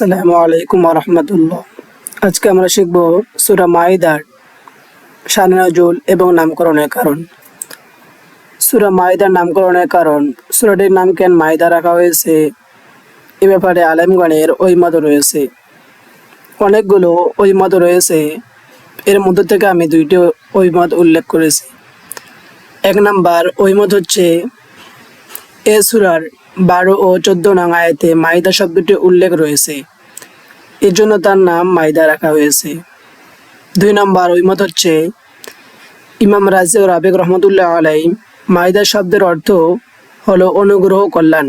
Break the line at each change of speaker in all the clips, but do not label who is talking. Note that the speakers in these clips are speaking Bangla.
আসসালামু আলাইকুম রহমতুল্লাহ আজকে আমরা শিখব সুরা মাইদার শানে নজুল এবং নামকরণের কারণ। সুরা মাইদার নামকরণের কারণ, সুরাটির নাম কেন মাইদা রাখা হয়েছে? এ ব্যাপারে আলেমগণের ঐমত রয়েছে। অনেকগুলো ঐমত রয়েছে। এর মধ্যে থেকে আমি দুইটি ঐমত উল্লেখ করেছি। এক নাম্বার ঐমত হচ্ছে এ সুরার বারো ও চোদ্দ নং আয়াতে মাইদা শব্দটি উল্লেখ রয়েছে। এর জন্য তার নাম মাইদা রাখা হয়েছে। দুই নম্বর ঐমত হচ্ছে, ইমাম রাজি ও রাবেক রহমতুল্লাহ আলাই মাইদা শব্দের অর্থ হলো অনুগ্রহ কল্যাণ।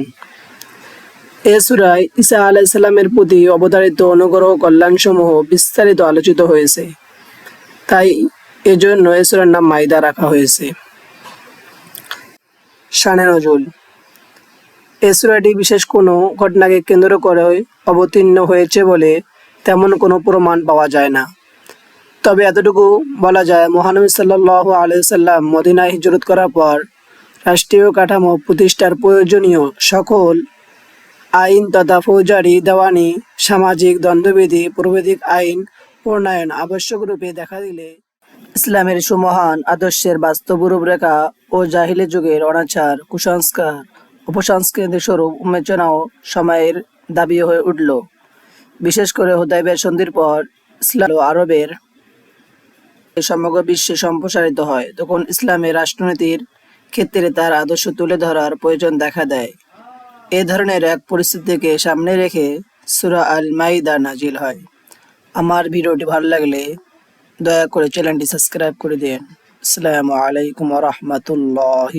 এ সুরায় ঈসা আলাইসাল্লামের প্রতি অবতারিত অনুগ্রহ কল্যাণ সমূহ বিস্তারিত আলোচিত হয়েছে। তাই এজন্য এ সুরার নাম মাইদা রাখা হয়েছে। শানে নজরুল সূরাটি বিশেষ কোনো ঘটনাকে কেন্দ্র করে অবতীর্ণ হয়েছে বলে তেমন কোনো প্রমাণ পাওয়া যায় না। তবে এতটুকু বলা যায়, মহানবী সাল্লাহ আলাইসাল্লাম মদিনায় হিজরত করার পর রাষ্ট্রীয় কাঠামো প্রতিষ্ঠার প্রয়োজনীয় সকল আইন তথা ফৌজারি দেওয়ানি, সামাজিক দ্বন্দ্ববিধি প্রভৃতিক আইন, প্রণয়ন আবশ্যক রূপে দেখা দিলে ইসলামের সুমহান আদর্শের বাস্তব রূপরেখা ও জাহিলি যুগের অনাচার, কুসংস্কার উপসংস্কৃতি স্বরূপ উন্মোচনাও সময়ের দাবি হয়ে উঠল। বিশেষ করে হুদাইবের সন্ধির পর ইসলাম আরবের সমগ্র বিশ্বে সম্প্রসারিত হয়। তখন ইসলামের রাষ্ট্রনীতির ক্ষেত্রে তার আদর্শ তুলে ধরার প্রয়োজন দেখা দেয়। এ ধরনের এক পরিস্থিতিকে সামনে রেখে সুরা আল মাইদা নাজিল হয়। আমার ভিডিওটি ভালো লাগলে দয়া করে চ্যানেলটি সাবস্ক্রাইব করে দিন। আসসালামু আলাইকুম রহমতুল্লাহ